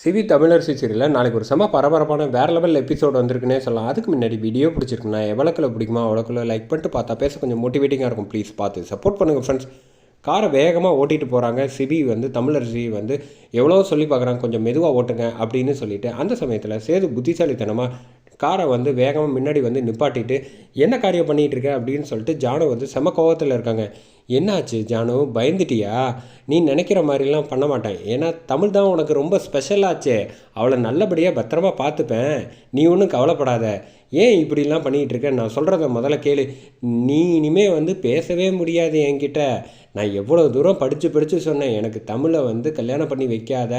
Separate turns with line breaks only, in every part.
CV Tamilarasi சீரியலில் நாளைக்கு ஒரு செம பரபரப்பான வேறு லெவல் எபிசோட் வந்திருக்குன்னே சொல்லலாம். அதுக்கு முன்னாடி வீடியோ பிடிச்சிருக்குண்ணா எவ்வளோக்குள்ள பிடிக்குமா அவ்வளோக்குள்ள லைக் பண்ணிட்டு பார்த்தா பேச கொஞ்சம் மோட்டிவேட்டிங்காக இருக்கும். ப்ளீஸ் பார்த்து சப்போர்ட் பண்ணுங்கள் ஃப்ரெண்ட்ஸ் காரை வேகமாக ஓட்டிகிட்டு போகிறாங்க சிவி வந்து தமிழரசி வந்து எவ்வளோ சொல்லி பார்க்குறாங்க. கொஞ்சம் மெதுவாக ஓட்டுங்க அப்படின்னு சொல்லிட்டு அந்த சமயத்தில் சேது புத்திசாலித்தனமாக காரை வந்து வேகமாக முன்னாடி வந்து நிப்பாட்டிட்டு என்ன காரியம் பண்ணிகிட்டு இருக்க? அப்படின்னு சொல்லிட்டு ஜானு வந்து செம கோவத்தில் இருக்காங்க. என்னாச்சு ஜானு? பயந்துட்டியா? நீ நினைக்கிற மாதிரிலாம் பண்ண மாட்டேன் ஏன்னா தமிழ் தான் உனக்கு ரொம்ப ஸ்பெஷலாச்சே அவளை நல்லபடியாக பத்திரமா பார்த்துப்பேன். நீ ஒன்றும் கவலைப்படாத. ஏன் இப்படிலாம் பண்ணிகிட்டு இருக்கேன் நான் சொல்கிறத முதல்ல கேளு. நீ இனிமே வந்து பேசவே முடியாது என்கிட்ட. நான் எவ்வளோ தூரம் படித்து படித்து சொன்னேன். எனக்கு தமிழை வந்து கல்யாணம் பண்ணி வைக்காத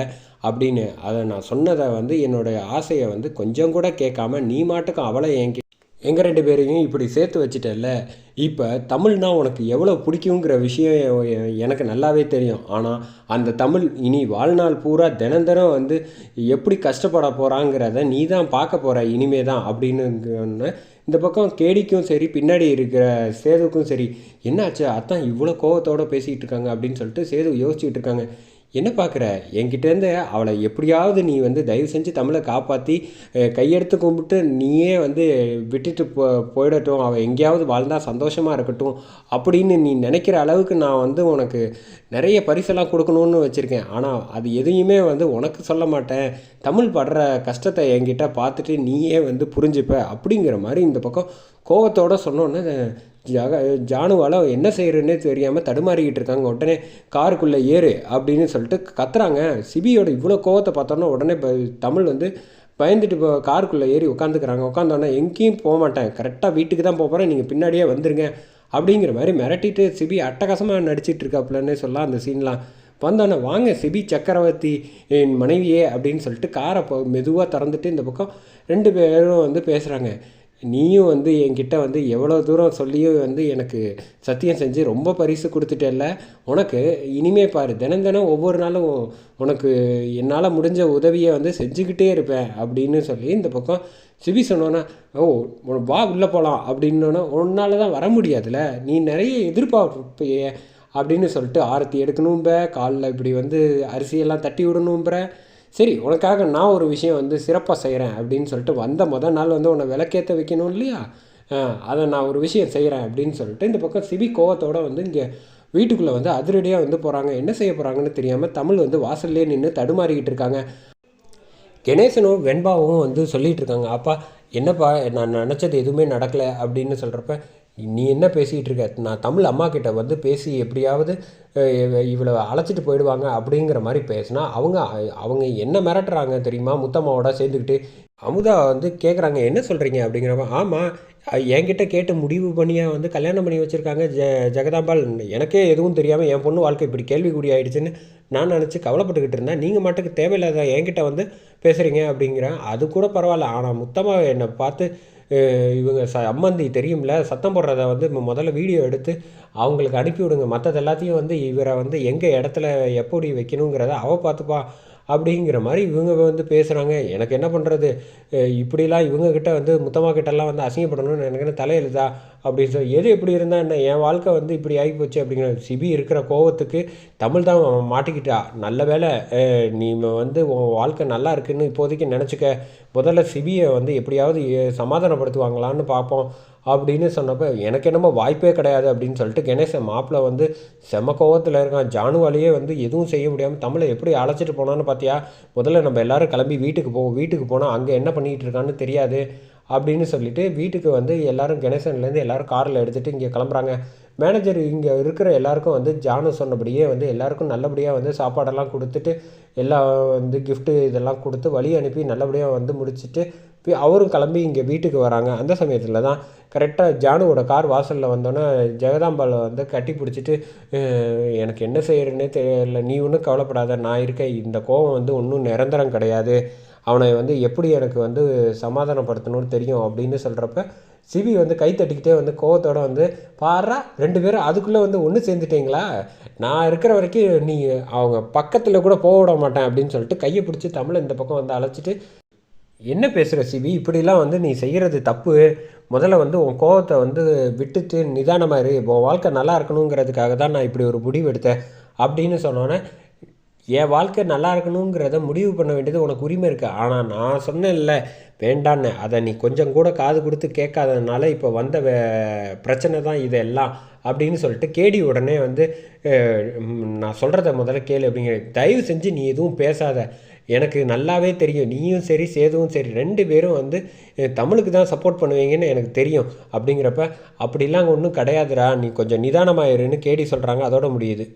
அப்படின்னு. அதை நான் சொன்னதை வந்து என்னோடய ஆசையை வந்து கொஞ்சம் கூட கேட்காம நீ மாட்டுக்கும் அவளை என்கிட்ட எங்கள் ரெண்டு பேரையும் இப்படி சேர்த்து வச்சிட்டல்ல? இப்போ தமிழ்னா உனக்கு எவ்வளோ பிடிக்குங்கிற விஷயம் எனக்கு நல்லாவே தெரியும். ஆனால் அந்த தமிழ் இனி வாழ்நாள் பூரா தினந்தரம் வந்து எப்படி கஷ்டப்பட போகிறாங்கிறத நீ தான் பார்க்க போகிற இனிமே தான் அப்படின்னு இந்த பக்கம் கேடிக்கும் சரி பின்னாடி இருக்கிற சேதுக்கும் சரி என்னாச்சு? அதான் இவ்வளோ கோவத்தோடு பேசிகிட்டு இருக்காங்க அப்படின்னு சொல்லிட்டு சேது யோசிச்சுட்டு இருக்காங்க. என்ன பார்க்குற? என்கிட்டேருந்து அவளை எப்படியாவது நீ வந்து தயவு செஞ்சு தமிழை காப்பாற்றி கையெடுத்து கும்பிட்டு நீயே வந்து விட்டுட்டு போ போயிடட்டும். அவள் எங்கேயாவது வாழ்ந்தால் சந்தோஷமாக இருக்கட்டும் அப்படின்னு நீ நினைக்கிற அளவுக்கு நான் வந்து உனக்கு நிறைய பரிசெல்லாம் கொடுக்கணும்னு வச்சுருக்கேன். ஆனால் அது எதையுமே வந்து உனக்கு சொல்ல மாட்டேன். தமிழ் படுற கஷ்டத்தை என்கிட்ட பார்த்துட்டு நீயே வந்து புரிஞ்சுப்ப அப்படிங்கிற மாதிரி இந்த பக்கம் கோவத்தோடு சொன்னோன்னே ஜக ஜானுவால் என்ன செய்கிறேன்னே தெரியாமல் தடுமாறிக்கிட்டு இருக்காங்க. உடனே காருக்குள்ளே ஏறு அப்படின்னு சொல்லிட்டு கத்துறாங்க. சிபியோட இவ்வளோ கோவத்தை பார்த்தோன்னா உடனே இப்போ தமிழ் வந்து பயந்துட்டு இப்போ காருக்குள்ளே ஏறி உட்காந்துக்கிறாங்க உட்காந்தோன்னே எங்கேயும் போக மாட்டேன். கரெக்டாக வீட்டுக்கு தான் போக போகிறேன் நீங்கள் பின்னாடியே வந்துருங்க அப்படிங்கிற மாதிரி மிரட்டிட்டு சிபி அட்டகாசமாக நடிச்சிட்டு இருக்காப்புலன்னே சொல்லலாம் அந்த சீன்லாம். வந்தோடனே வாங்க சிபி சக்கரவர்த்தி என் மனைவியே அப்படின்னு சொல்லிட்டு காரை இப்போ மெதுவாக திறந்துட்டு இந்த பக்கம் ரெண்டு பேரும் வந்து பேசுகிறாங்க நீயும் வந்து என்கிட்ட வந்து எவ்வளோ தூரம் சொல்லியும் வந்து எனக்கு சத்தியம் செஞ்சு ரொம்ப பரிசு கொடுத்துட்டேல்ல. உனக்கு இனிமே பாரு தினம் தினம் ஒவ்வொரு நாளும் உனக்கு என்னால் முடிஞ்ச உதவியை வந்து செஞ்சுக்கிட்டே இருப்பேன் அப்படின்னு சொல்லி இந்த பக்கம் சிபி சொன்னோன்னா ஓ வா உள்ளே போகலாம் அப்படின்னோன்னா உன்னால் தான் வர முடியாதுல்ல நீ நிறைய எதிர்பார்ப்பையே அப்படின்னு சொல்லிட்டு ஆரத்தி எடுக்கணும்ப. காலில் இப்படி வந்து அரிசியெல்லாம் தட்டி விடணும்புற. சரி உனக்காக நான் ஒரு விஷயம் வந்து சிறப்பாக செய்கிறேன் அப்படின்னு சொல்லிட்டு வந்த மொதல் நாள் வந்து உன்னை விளக்கேற்ற வைக்கணும் இல்லையா? அதை நான் ஒரு விஷயம் செய்கிறேன் அப்படின்னு சொல்லிட்டு இந்த பக்கம் சிபி கோவத்தோடு வந்து இங்கே வீட்டுக்குள்ளே வந்து அதிரடியாக வந்து போகிறாங்க என்ன செய்ய போகிறாங்கன்னு தெரியாமல் தமிழ் வந்து வாசல்லே நின்று தடுமாறிக்கிட்டு இருக்காங்க. கணேசனும் வெண்பாவும் வந்து சொல்லிகிட்டு இருக்காங்க. அப்பா என்னப்பா நான் நினச்சது எதுவுமே நடக்கலை அப்படின்னு சொல்கிறப்ப நீ என்ன பேசிகிட்டு இருக்க? நான் தமிழ் அம்மா கிட்ட வந்து பேசி எப்படியாவது இவ்வளோ அழைச்சிட்டு போயிடுவாங்க அப்படிங்கிற மாதிரி பேசினா அவங்க அவங்க என்ன மிரட்டுறாங்க தெரியுமா? முத்தம்மாவோட சேர்ந்துக்கிட்டு அமுதா வந்து கேட்குறாங்க என்ன சொல்கிறீங்க அப்படிங்கிறப்ப ஆமாம் என்கிட்ட கேட்டு முடிவு பண்ணியாக வந்து கல்யாணம் பண்ணி வச்சுருக்காங்க ஜ ஜெகதாம்பாள். எனக்கே எதுவும் தெரியாமல் என் பொண்ணு வாழ்க்கை இப்படி கேள்விக்குறி ஆயிடுச்சுன்னு நான் நினச்சி கவலைப்பட்டுக்கிட்டு இருந்தேன் நீங்கள் மட்டுக்கு தேவையில்லாத என்கிட்ட வந்து பேசுகிறீங்க அப்படிங்கிறேன். அது கூட பரவாயில்ல. ஆனால் முத்தமாக என்னை பார்த்து இவங்க ச அம்மந்தி தெரியும்ல சத்தம் போடுறத வந்து முதல்ல வீடியோ எடுத்து அவங்களுக்கு அனுப்பி விடுங்க மற்றது எல்லாத்தையும் வந்து இவரை வந்து எங்கே இடத்துல எப்படி வைக்கணுங்கிறத அவ பார்த்துப்பா. அப்படிங்கிற மாதிரி இவங்க வந்து பேசுகிறாங்க எனக்கு என்ன பண்ணுறது இப்படிலாம் இவங்கக்கிட்ட வந்து முத்தமாக கிட்டலாம் வந்து அசிங்கப்படணும்னு எனக்கு என்ன தலையெழுதா அப்படின்னு சொல்லி எது எப்படி இருந்தால் என்ன? என் வாழ்க்கை வந்து இப்படி ஆகிப்போச்சு அப்படிங்கிற சிபி இருக்கிற கோவத்துக்கு தமிழ் தான் மாட்டிக்கிட்டா. நல்ல வேளை நீ வந்து உன் வாழ்க்கை நல்லா இருக்குன்னு இப்போதைக்கு நினச்சிக்க. முதல்ல சிபியை வந்து எப்படியாவது சமாதானப்படுத்துவாங்களான்னு பார்ப்போம். அப்படின்னு சொன்னப்போ எனக்கு என்னமோ வாய்ப்பே கிடையாது அப்படின்னு சொல்லிட்டு கணேசன் மாப்பிள்ள வந்து செம கோவத்தில் இருக்கான். ஜானுவாலேயே வந்து எதுவும் செய்ய முடியாமல் தமிழை எப்படி அழைச்சிட்டு போனான்னு பார்த்தியா முதல்ல நம்ம எல்லாரும் கிளம்பி வீட்டுக்கு போவோம் வீட்டுக்கு போனால் அங்கே என்ன பண்ணிகிட்டு இருக்கான்னு தெரியாது. அப்படின்னு சொல்லிட்டு வீட்டுக்கு வந்து எல்லாரும் கணேசன்லேருந்து எல்லாரும் காரில் எடுத்துகிட்டு இங்கே கிளம்புறாங்க. மேனேஜர் இங்கே இருக்கிற எல்லாருக்கும் வந்து ஜானு சொன்னபடியே வந்து எல்லாருக்கும் நல்லபடியாக வந்து சாப்பாடெல்லாம் கொடுத்துட்டு எல்லாம் வந்து கிஃப்ட்டு இதெல்லாம் கொடுத்து வழி அனுப்பி நல்லபடியாக வந்து முடிச்சுட்டு அவரும் கிளம்பி இங்கே வீட்டுக்கு வராங்க. அந்த சமயத்தில் தான் கரெக்டாக ஜானுவோட கார் வாசலில் வந்தோன்னே ஜெகதாம்பாளை வந்து கட்டி பிடிச்சிட்டு எனக்கு என்ன செய்யறேன்னே தெரியல. நீ ஒன்றும் கவலைப்படாத. நான் இருக்கேன். இந்த கோவம் வந்து ஒன்றும் நிரந்தரம் கிடையாது. அவனை வந்து எப்படி எனக்கு வந்து சமாதானப்படுத்தணும்னு தெரியும் அப்படின்னு சொல்கிறப்ப சிவி வந்து கை தட்டிக்கிட்டே வந்து கோவத்தோடு வந்து பாரா ரெண்டு பேரும் அதுக்குள்ளே வந்து ஒன்று சேர்ந்துட்டீங்களா? நான் இருக்கிற வரைக்கும் நீ அவங்க பக்கத்தில் கூட போக விட மாட்டேன் அப்படின்னு சொல்லிட்டு கையை பிடிச்சி தமிழை இந்த பக்கம் வந்து அழைச்சிட்டு என்ன பேசுகிற சிவி இப்படிலாம் வந்து நீ செய்கிறது தப்பு. முதல்ல வந்து உன் கோவத்தை வந்து விட்டுட்டு நிதானமாக இரு. உன் வாழ்க்கை நல்லா இருக்கணுங்கிறதுக்காக தான் நான் இப்படி ஒரு முடிவு எடுத்தேன் அப்படின்னு சொன்னோன்னே என் வாழ்க்கை நல்லா இருக்கணுங்கிறத முடிவு பண்ண வேண்டியது உனக்கு உரிமை இருக்குது ஆனால் நான் சொன்னேன்ல வேண்டான்னு. அதை நீ கொஞ்சம் கூட காது கொடுத்து கேட்காததுனால இப்போ வந்த பிரச்சனை தான் இதெல்லாம் அப்படின்னு சொல்லிட்டு கேடி உடனே வந்து நான் சொல்கிறத முதல்ல கேளு அப்படிங்கிற தயவு செஞ்சு நீ எதுவும் பேசாத. எனக்கு நல்லாவே தெரியும். நீயும் சரி சேதுவும் சரி. ரெண்டு பேரும் வந்து தமிழுக்கு தான் சப்போர்ட் பண்ணுவீங்கன்னு எனக்கு தெரியும் அப்படிங்கிறப்ப அப்படிலாம் ஒன்றும் கிடையாதுடா. நீ கொஞ்சம் நிதானமாயிருன்னு கேடி சொல்கிறாங்க அதோட முடியுது.